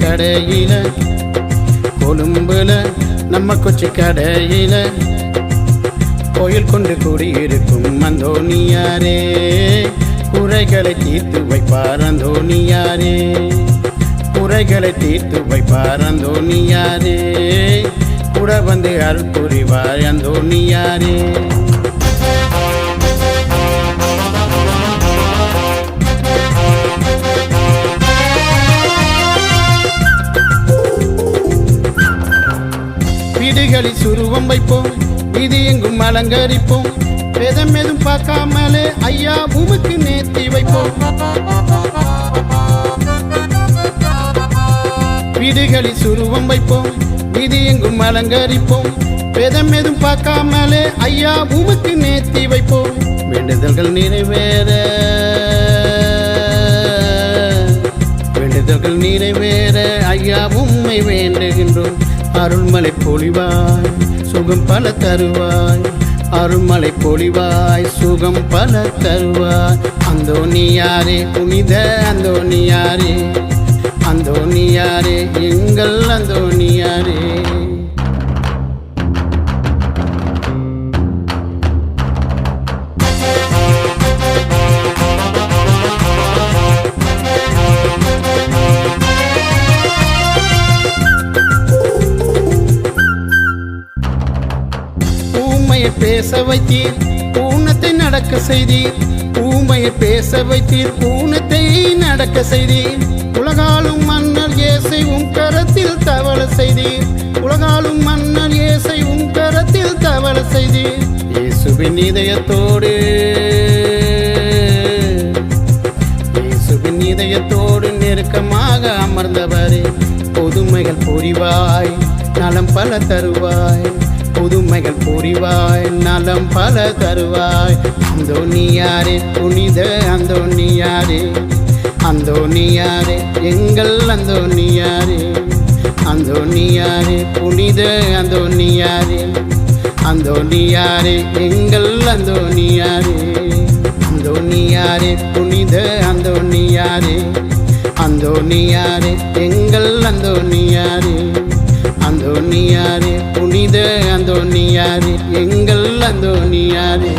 கடையில் கொழும்புல நம்ம கொச்சி கடையில். கோயில் கொண்டு கூடியிருக்கும் அந்தோனியாரே குறைகளை தீர்த்து வைப்பார் அந்தோனியாரே குறைகளை தீர்த்து வைப்பார் அந்தோனியாரே கூட வந்து அருள் புரிவார் அந்தோனியாரே வீடுகளில் சுருவம் வைப்போம். இது எங்கும் அலங்கரிப்போம். வேதம் எதுவும் பார்க்காமலே ஐயா உமக்கு நேர்த்தி வைப்போம். வீடுகளில் சுருவம் வைப்போம். இது எங்கும் அலங்கரிப்போம். வேதம் எதுவும் பார்க்காமலே ஐயா உமக்கு நேர்த்தி வைப்போம். வேண்டுதல்கள் நிறைவேற. வேண்டுதல்கள் நிறைவேற. ஐயா உம்மை வேண்டுகின்றோம். அருள்மலை பொழிவாய் சுகம் பல தருவாய். அருள்மலை பொழிவாய் சுகம் பல தருவாய். அந்தோ நீ யாரே புனித அந்தோ நீ யாரே. அந்தோ நீ யாரே எங்கள் அந்தோ பேச வைத்தீர் பூனத்தை நடக்க செய்தீர். ஊமையை பேச வைத்தீர் பூனத்தை நடக்க செய்தீர். உலகாலும் மன்னர் இயேசை உன் கரத்தில் தவள செய்தீர். உலகாலும் மன்னர் இயேசை உன் கரத்தில் தவள செய்தீர். இயேசுவின் இதயத்தோடு இயேசுவின் இதயத்தோடு நெருக்கமாக அமர்ந்தவரே. புதுமைகள் புரிவாய் நலம் பல தருவாய். புதுமைகள் புரிவாய் நலம் பல தருவாய். அந்தோ நீ புனித அந்தோ நீ அந்தோ நீ எங்கள் அந்தோ நீ அந்தோ நீ புனித அந்தோ நீ அந்தோ நீ எங்கள் அந்தோ நீ அந்தோ நீ புனித அந்தோ நீ அந்தோ நீ எங்கள் அந்தோ நீ யாரே அந்தோனியாரே எங்கள் அந்தோனியாரே